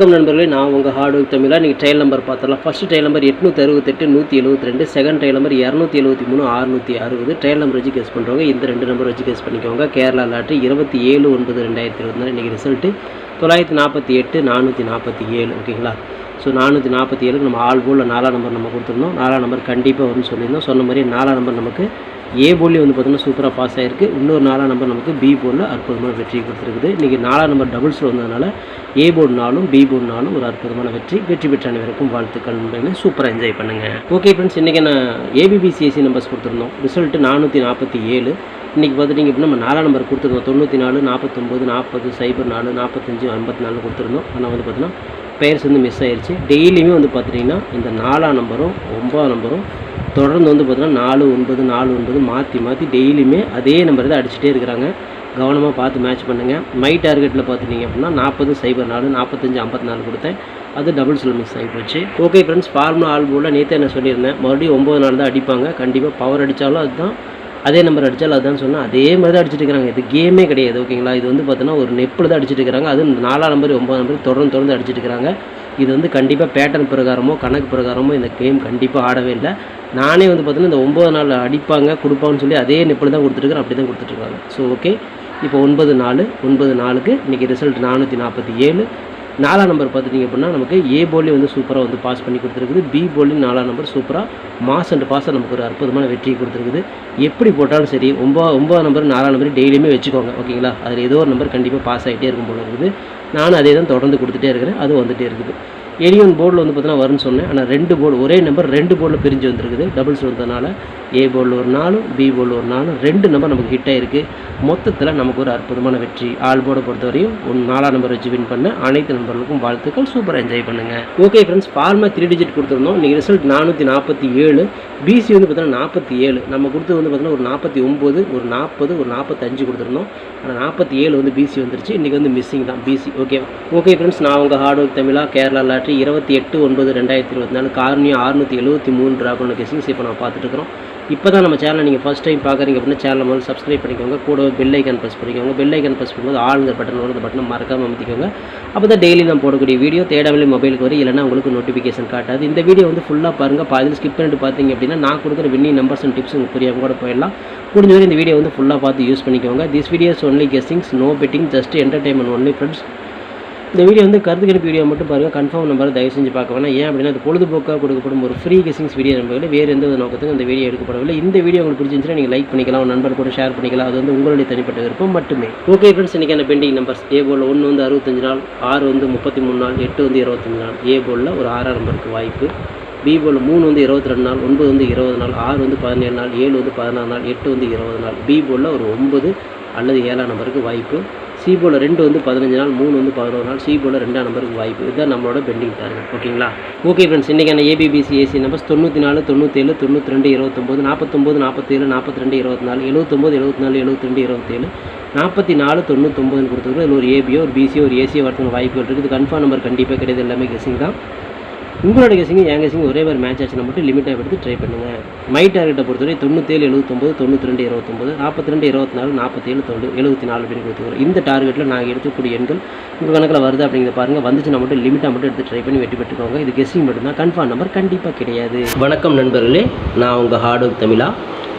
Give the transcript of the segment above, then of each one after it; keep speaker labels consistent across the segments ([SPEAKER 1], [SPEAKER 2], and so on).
[SPEAKER 1] வணக்கம் நண்பர்களே நான் உங்கள் ஹார்ட் ஒர்க் தமிழா. நீங்கள் ட்ரையல் நம்பர் பார்த்துடலாம். ஃபஸ்ட்டு ட்ரையல் நம்பர் எட்நூற்றி அறுபத்தெட்டு நூற்றி எழுபத்தி ரெண்டு செகண்ட் ட்ரையல் நம்பர் இரநூத்தி எழுபத்தி மூணு அறுநூற்றி அறுபது. ட்ரையல் நம்பர் வச்சு கேஸ் பண்ணுறவங்க இந்த ரெண்டு நம்பர் வச்சு கேஸ் பண்ணிக்கோங்க. கேரளா லாட்ரி இருபத்தி ஏழு ஒன்பது ரெண்டாயிரத்தி இருபத்தி நாலு இன்றைக்கி ரிசல்ட்டு தொள்ளாயிரத்தி நாற்பத்தி எட்டு நானூற்றி நாற்பத்தி ஏழு ஓகேங்களா ஸோ நானூற்றி நாற்பத்தி ஏழுக்கு நம்ம ஆல் போல் நாலாம் நம்பர் நம்ம கொடுத்துருந்தோம் நாலாம் நம்பர் கண்டிப்பாக வரும்னு சொல்லியிருந்தோம். சொன்ன மாதிரி நாலாம் நம்பர் நமக்கு ஏ போர்ட்லேயும் வந்து பார்த்திங்கன்னா சூப்பராக பாஸ் ஆகிருக்கு இன்னொரு நாலாம் நம்பர் நமக்கு பி போர்டில் அற்புதமான வெற்றி கொடுத்துருக்குது. இன்றைக்கி நாலாம் நம்பர் டபுள்ஸில் வந்ததுனால ஏ போர்டுனாலும் பி போர்டுனாலும் ஒரு அற்புதமான வெற்றி. வெற்றி பெற்ற அனைவருக்கும் வாழ்த்துக்கள் நண்பர்களே. சூப்பராக என்ஜாய் பண்ணுங்கள் ஓகே ஃப்ரெண்ட்ஸ் இன்றைக்கி நான் ஏபிபிசிஎஸ்சி நம்பர்ஸ் கொடுத்துருந்தோம். ரிசல்ட்டு நானூற்றி நாற்பத்தி ஏழு. இன்றைக்கி பார்த்துட்டிங்க அப்படின்னா நம்ம நாலாம் நம்பர் கொடுத்துருந்தோம். தொண்ணூற்றி நாலு நாற்பத்தொம்போது நாற்பது சைபர் நாலு நாற்பத்தஞ்சு ஐம்பத்தி நாலு கொடுத்துருந்தோம். ஆனால் வந்து பார்த்தீங்கன்னா பேர்ஸ் வந்து மிஸ் ஆயிடுச்சு டெய்லியுமே வந்து பார்த்துட்டிங்கன்னா இந்த நாலாம் நம்பரும் ஒம்பதாம் நம்பரும் தொடர்ந்து வந்து பார்த்திங்கன்னா நாலு ஒன்பது நாலு ஒன்பது மாற்றி மாற்றி டெய்லியுமே அதே நம்பர் தான் அடிச்சுட்டே இருக்கிறாங்க. கவனமாக பார்த்து மேட்ச் பண்ணுங்கள் மை டார்கெட்டில் பார்த்துட்டிங்க அப்படின்னா நாற்பது சைபர் நாலு நாற்பத்தஞ்சு ஐம்பத்தி நாலு கொடுத்தேன். அது டபுள்ஸில் மிஸ் ஆகி போச்சு. ஓகே ஃப்ரெண்ட்ஸ் ஃபார்முலா ஆல்போவில் நேற்று என்ன சொல்லியிருந்தேன்? மறுபடியும் ஒம்பது நாள் தான் அடிப்பாங்க. கண்டிப்பாக பவர் அடித்தாலும் அதுதான் அதே நம்பர் அடித்தாலும் அதுதான் சொன்னால் அதே மாதிரி தான் அடிச்சிட்டு இருக்கிறாங்க. இது கேமே கிடையாது ஓகேங்களா இது வந்து பார்த்தோன்னா ஒரு நெப்பில் தான் அடிச்சுட்டு இருக்கிறாங்க. அது நாலாம் நம்பர் ஒம்பது நம்பர் தொடர்ந்து தொடர்ந்து அடிச்சுட்டு இருக்கிறாங்க. இது வந்து கண்டிப்பாக பேட்டர்ன் பிரகாரமோ கணக்கு பிரகாரமோ இந்த கேம் கண்டிப்பாக ஆடவே இல்லை. நானே வந்து பார்த்தீங்கன்னா இந்த ஒம்பது நாள் அடிப்பாங்க கொடுப்பாங்கன்னு சொல்லி அதே நெப்பில் தான் கொடுத்துருக்கேன் அப்படி தான் கொடுத்துட்ருக்காங்க. ஸோ ஓகே இப்போ ஒன்பது நாலு ஒன்பது நாலுக்கு இன்றைக்கி ரிசல்ட் நானூற்றி நாற்பத்தி ஏழு. நாலாம் நம்பர் பார்த்துட்டிங்க அப்படின்னா நமக்கு ஏ போலி வந்து சூப்பராக வந்து பாஸ் பண்ணி கொடுத்துருக்குது. பி போலி நாலாம் நம்பர் சூப்பராக மாஸ் அண்ட் பாஸாக நமக்கு ஒரு அற்புதமான வெற்றி கொடுத்துருக்குது. எப்படி போட்டாலும் சரி ஒம்பது ஒம்பது நம்பர் நாலாம் நம்பர் டெய்லியுமே வச்சுக்கோங்க ஓகேங்களா அதில் ஏதோ ஒரு நம்பர் கண்டிப்பாக பாஸ் ஆகிட்டே இருக்கும் போல இருக்குது. நானும் அதே தான் தொடர்ந்து கொடுத்துட்டே இருக்கிறேன். அது வந்துகிட்டே இருக்குது. எலிவன் போர்டில் வந்து பார்த்தீங்கன்னா வரும்னு சொன்னேன். ஆனால் ரெண்டு போர்டு ஒரே நம்பர் ரெண்டு போர்டில் பிரிஞ்சு வந்திருக்குது. டபுள்ஸ் வந்ததுனால ஏ போர்டில் ஒரு நாலும் பி போர்டில் ஒரு நாலும் ரெண்டு நம்பர் நமக்கு ஹிட் ஆகிருக்கு மொத்தத்தில் நமக்கு ஒரு அற்புதமான வெற்றி. ஆல் போர்டை பொறுத்தவரையும் ஒன் நாலாம் நம்பர் வச்சு வின் பண்ண அனைத்து நம்பர்களுக்கும் வாழ்த்துக்கள். சூப்பராக என்ஜாய் பண்ணுங்கள் okay friends pharma three digit கொடுத்துருந்தோம். இன்றைக்கி ரிசல்ட் நானூற்றி நாற்பத்தி ஏழு. பிசி வந்து பார்த்தீங்கன்னா நாற்பத்தி ஏழு. நம்ம கொடுத்தது வந்து பார்த்தீங்கன்னா ஒரு நாற்பத்தி ஒம்பது ஒரு நாற்பது ஒரு நாற்பத்தஞ்சு கொடுத்துருந்தோம். ஆனால் நாற்பத்தி ஏழு வந்து பிசி வந்துருச்சு. இன்றைக்கி வந்து மிஸ்ஸிங் தான். பிசி ஓகே ஓகே ஃப்ரெண்ட்ஸ் நான் உங்கள் ஹார்ட் ஒர்க் தமிழா கேரளா லாட்ரி இருபத்தி எட்டு ஒன்பது ரெண்டாயிரத்தி இருபத்தி நாலு காரணியம் அறுநூற்றி எழுபத்தி மூணு ட்ராகோன கேசிங்ஸ் இப்போ நான் பார்த்துட்டு இருக்கிறோம் இப்போ தான் நம்ம சேனலை நீங்கள் ஃபஸ்ட் டைம் பார்க்குறீங்க அப்படின்னா சேனலை முதல்ல சப்ஸ்கிரைப் பண்ணிக்கோங்க. கூட பெல் ஐக்கன் ப்ரெஸ் பண்ணிக்கோங்க. பெல் ஐக்கன் ப்ரெஸ் பண்ணும்போது ஆளுங்கிற பட்டன் வரும் அந்த பட்டனை மறக்காமல் அமைத்திக்கோங்க. அப்போ தான் டெய்லி நான் போடக்கூடிய வீடியோ தேடவில்லை மொபைலுக்கு வரும். இல்லைனா உங்களுக்கு நோட்டிஃபிகேஷன் காட்டாது. இந்த வீடியோ வந்து ஃபுல்லாக பாருங்கள் பாதியில் ஸ்கிப் பண்ணிட்டு பார்த்தீங்க அப்படின்னா நான் கொடுக்குற வின்னி நம்பர்ஸ் அண்ட் டிப்ஸ் உங்களுக்கு புரியாமல் கூட போயிடலாம். முடிஞ்ச வரை இந்த வீடியோ வந்து ஃபுல்லாக பார்த்து யூஸ் பண்ணிக்கோங்க. This videos only guessings no betting just entertainment only friends இந்த வீடியோ வந்து கருத்து கணிப்பு வீடியோ மட்டும் பாருங்கள் கன்ஃபார்ம் நம்பர் தயவு செஞ்சு பார்க்க வேணாம். ஏன் அப்படின்னா அது பொழுதுபோக்காக கொடுக்கப்படும் ஒரு ஃப்ரீ கெசிங்ஸ் வீடியோ நம்பர்கள் வேறு எந்த நோக்கத்துக்கும் இந்த வீடியோ எடுக்கப்படவில்லை. இந்த வீடியோ உங்களுக்கு பிடிச்சிருந்துச்சுன்னா நீங்கள் லைக் பண்ணிக்கலாம் உங்கள் நண்பர் கூட ஷேர் பண்ணிக்கலாம். அது வந்து உங்களுடைய தனிப்பட்ட விருப்பம் மட்டுமே. ஓகே ஃப்ரெண்ட்ஸ் இன்றைக்கான பெண்டிங் நம்பர்ஸ் ஏ போல் ஒன்று வந்து அறுபத்தஞ்சு நாள் ஆறு வந்து முப்பத்தி மூணு நாள் எட்டு வந்து இருபத்தஞ்சு நாள். ஏ போலில் ஒரு ஆறாம் நம்பருக்கு வாய்ப்பு. பி போல் மூணு வந்து இருபத்தி ரெண்டு நாள் ஒன்பது வந்து இருபது நாள் ஆறு வந்து பதினேழு நாள் ஏழு வந்து பதினாறு நாள் எட்டு வந்து இருபது நாள். பி போலில் ஒரு ஒன்பது அல்லது ஏழாம் நம்பருக்கு வாய்ப்பு. சி போல ரெண்டு வந்து பதினஞ்சு நாள் மூணு வந்து பதினோரு நாள் சி போல ரெண்டாம் நம்பருக்கு வாய்ப்பு. இதுதான் நம்மளோட பெண்டிங் டார்கெட் ஓகேங்களா? ஓகே ஃப்ரெண்ட்ஸ் இன்றைக்கான ஏபிபிசி ஏசி நம்பர்ஸ் தொண்ணூற்றி நாலு தொண்ணூற்றேழு தொண்ணூற்றி ரெண்டு இருபத்தொம்போது நாற்பத்தொம்போது நாற்பத்தேழு நாற்பத்தி ரெண்டு இருபத்தி நாலு எழுபத்தொம்போது எழுபத்தி நாலு எழுபத்தி ரெண்டு இருபத்தேழு நாற்பத்தி நாலு தொண்ணூத்தொம்பதுன்னு கொடுத்துருக்கோம் இதில் ஒரு ஏபியோ ஒரு பிசியோ ஒரு ஏசியோ வரதுக்கு வாய்ப்புகள் இருக்குது கன்ஃபார்ம் நம்பர் கண்டிப்பாக கிடையாது. எல்லாமே கெஸிங் தான். உங்களோட கெஸிங் என் கெஸிங் ஒரே மாதிரி மேட்ச் ஆச்சுன்னா மட்டும் லிமிட்டாக எடுத்து ட்ரை பண்ணுங்கள் மை டார்கெட்டை பொறுத்தவரை தொண்ணூற்றேழு எழுபத்தொம்போது தொண்ணூற்றி ரெண்டு இருபத்தொம்போது நாற்பத்தி ரெண்டு இருபத்தி நாலு நாற்பத்தேழு தொண்ணூறு எழுபத்தி நாலு பேர் கொடுத்துக்கிறோம் இந்த டார்கெட்டில் நாங்கள் எடுக்கக்கூடிய எண்கள் உங்கள் கணக்கில் வருது அப்படிங்கிறத பாருங்கள் வந்துச்சுன்னா மட்டும் லிமிட்டாக மட்டும் எடுத்து ட்ரை பண்ணி வெட்டி பெற்றுக்கோங்க. இது கெஸிங் மட்டும்தான். கன்ஃபார்ம் நம்பர் கண்டிப்பாக கிடையாது. வணக்கம் நண்பர்களே. நான் உங்கள் ஹார்ட் ஒர்க் தமிழா.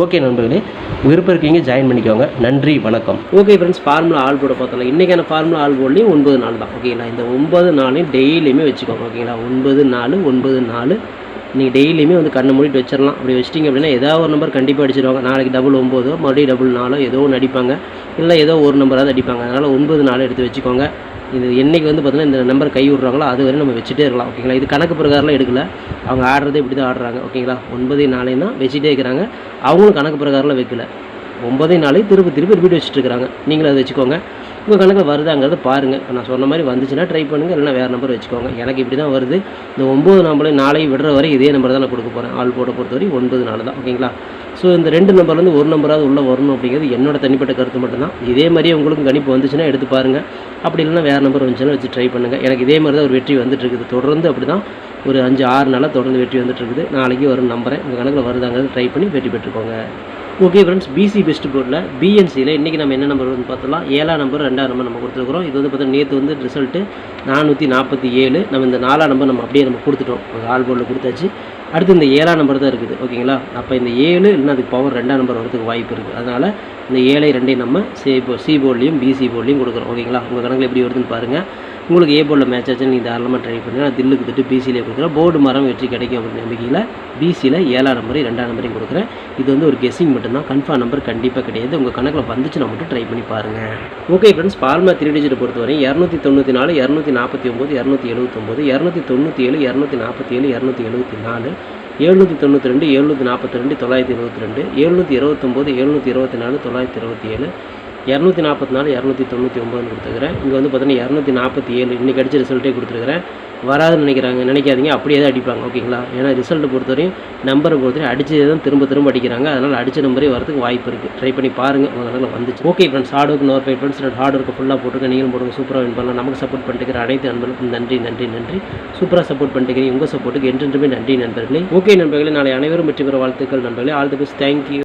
[SPEAKER 1] ஓகே நண்பர்களே விருப்பம் இருக்கீங்க ஜாயின் பண்ணிக்கோங்க. நன்றி வணக்கம். ஓகே ஃப்ரெண்ட்ஸ் ஃபார்முலா ஆல் போர்டை பார்த்தோம்னா இன்றைக்கான ஃபார்முலா ஆல் போர்ட்லேயும் ஒன்பது நாள் தான். ஓகேங்களா இந்த ஒன்பது நாளையும் டெய்லியுமே வச்சுக்கோங்க ஓகேங்களா ஒன்பது நாலு ஒன்பது நாலு. நீங்கள் டெய்லியுமே வந்து கண்ணை மூடிட்டு வச்சிடலாம் அப்படி வச்சிட்டிங்க அப்படின்னா ஏதாவது ஒரு நம்பர் கண்டிப்பாக அடிச்சிருவாங்க. நாளைக்கு டபுள் ஒம்போதோ மறுபடியும் டபுள் நாலோ ஏதோ ஒன்று அடிப்பாங்க. இல்லை ஏதோ ஒரு நம்பராவது அடிப்பாங்க. அதனால் ஒன்பது நாள் எடுத்து வச்சுக்கோங்க. இது என்றைக்கு வந்து பார்த்திங்கன்னா இந்த நம்பர் கை விட்றாங்களோ அது வரை நம்ம வச்சுட்டே இருக்கலாம் ஓகேங்களா இது கணக்கு பிரகாரம்லாம் எடுக்கல. அவங்க ஆடுறதே இப்படி தான் ஆடுறாங்க ஓகேங்களா ஒன்பதே நாளையும் தான் வச்சுட்டே இருக்கிறாங்க. அவங்களும் கணக்கு பிரகாரம்லாம் வைக்கல. ஒன்பதே நாளையும் திருப்பி திருப்பி ரிப்பீட் வச்சுட்டு இருக்கிறாங்க. நீங்களும் அதை வச்சுக்கோங்க. உங்கள் கணக்கில் வருதாங்கிறத பாருங்கள் நான் சொன்ன மாதிரி வந்துச்சுன்னா ட்ரை பண்ணுங்கள் இல்லைனா வேறு நம்பர் வச்சுக்கோங்க. எனக்கு இப்படி தான் வருது. இந்த ஒம்பது நம்பளையும் நாளையும் விடுற வரை இதே நம்பர் தான் நான் கொடுக்க போகிறேன் ஆள் போட பொறுத்த வரை ஒன்பது நாள் தான் ஓகேங்களா ஸோ இந்த ரெண்டு நம்பர்லேருந்து ஒரு நம்பராவது உள்ளே வரணும் அப்படிங்கிறது என்னோட தனிப்பட்ட கருத்து மட்டும்தான். இதே மாதிரியே உங்களுக்கும் கணிப்பு வந்துச்சுன்னா எடுத்து பாருங்கள் அப்படி இல்லைனா வேறு நம்பர் வந்துச்சுன்னா வச்சு ட்ரை பண்ணுங்கள் எனக்கு இதே மாதிரி தான் ஒரு வெற்றி வந்துட்டு இருக்குது தொடர்ந்து அப்படி தான் ஒரு அஞ்சு ஆறு நாளாக தொடர்ந்து வெற்றி வந்துட்டு இருக்குது நாளைக்கு வரும் நம்பரை உங்கள் கணக்கில் வருதாங்கிறது ட்ரை பண்ணி வெற்றி பெற்றுக்கோங்க. ஓகே ஃப்ரெண்ட்ஸ் பிசி பெஸ்ட் போர்டில் பிஎன்சியில் இன்றைக்கி நம்ம என்ன நம்பர் வந்து பார்த்தலாம் ஏழாம் நம்பர் ரெண்டாம் நம்பர் நம்ம கொடுத்துருக்குறோம். இது வந்து பார்த்தீங்கன்னா நேற்று வந்து ரிசல்ட்டு நானூற்றி நாற்பத்தி ஏழு. நம்ம இந்த நாலாம் நம்பர் நம்ம அப்படியே நம்ம கொடுத்துட்டோம். ஆல் போர்டில் கொடுத்தாச்சு. அடுத்து இந்த ஏழாம் நம்பர் தான் இருக்குது ஓகேங்களா அப்போ இந்த ஏழு இல்லைன்னா அதுக்கு பவர் ரெண்டாம் நம்பர் வரதுக்கு வாய்ப்பு இருக்குது அதனால் இந்த ஏழை ரெண்டையும் நம்ம சி போ சி போர்ட்லேயும் பிசி போர்ட்லேயும் கொடுக்குறோம் ஓகேங்களா உங்கள் கணக்கில் எப்படி வருதுன்னு பாருங்கள் உங்களுக்கு ஏ போர்டில் மேட்ச் ஆச்சுன்னு நீங்கள் தாராளமாக ட்ரை பண்ணுங்கள் நான் தில்லுக்கு திட்டு பிசியிலே கொடுக்குறேன். போர்டு மரம் வெற்றி கிடைக்கும் அப்படின்னு நம்பிக்கையில் பிசியில் ஏழாம் நம்பரையும் ரெண்டாம் நம்பரையும் கொடுக்குறேன். இது வந்து ஒரு கெஸ்ஸிங் மட்டும்தான். கன்ஃபார்ம் நம்பர் கண்டிப்பாக கிடையாது. உங்கள் கணக்கில் வந்துச்சுன்னா மட்டும் ட்ரை பண்ணி பாருங்கள் okay friends for a three டிஜிட்டை பொறுத்தவரை இரநூத்தி தொண்ணூற்றி நாலு இரநூத்தி நாற்பத்தி ஒம்பது இரநூத்தி எழுபத்தொம்போது இரநூத்தி தொண்ணூற்றி ஏழு இரநூத்தி நாற்பத்தி ஏழு இரநூத்தி எழுபத்தி நாலு எழுநூற்றி தொண்ணூற்றி ரெண்டு எழுநூற்றி நாற்பத்தி ரெண்டு தொள்ளாயிரத்தி இருபத்தி ரெண்டு எழுநூற்றி இருபத்தொம்போது எழுநூற்றி இருபத்தி நாலு தொள்ளாயிரத்தி இருபத்தி ஏழு இரநூத்தி நாற்பத்தி நாலு இரநூத்தி தொண்ணூற்றி ஒம்பதுன்னு கொடுத்துருக்குறேன். இங்கே வந்து பார்த்தீங்கன்னா இரநூத்தி நாற்பத்தி ஏழு. இன்றைக்கி அடித்த ரிசல்ட்டே கொடுத்துருக்குறேன். வராதுன்னு நினைக்கிறாங்க. நினைக்காதீங்க. அப்படியே தான் அடிப்பாங்க. ஓகேங்களா? ஏன்னா ரிசல்ட்டை பொறுத்தவரையும் நம்பரை பொறுத்தவரையும் அடிச்சது தான் திரும்ப திரும்ப அடிக்கிறாங்க. அதனால் அடிச்ச நம்பரே வரதுக்கு வாய்ப்பு இருக்குது ட்ரை பண்ணி பாருங்கள் உங்கள் கணக்கில் வந்துச்சு. ஓகே ஃப்ரெண்ட்ஸ் ஹார்ட் ஒர்க் நோர் ஃபைவ் ஃப்ரெண்ட்ஸ் ஹார்ட் ஒர்க்கு ஃபுல்லாக போட்டுருக்க நீங்களும் போடுங்க. சூப்பராக வின் பண்ணலாம். நமக்கு சப்போர்ட் பண்ணிட்டு அனைத்து நண்பர்களுக்கும் நன்றி நன்றி நன்றி. சூப்பராக சப்போர்ட் பண்ணிட்டு உங்கள் சப்போர்ட்டுக்கு என்றென்றுமே நன்றி நண்பர்களே. ஓகே நண்பர்களே. நாளை அனைவரும் வெற்றி பெற வாழ்த்துக்கள் நண்பர்களே. All the best thank you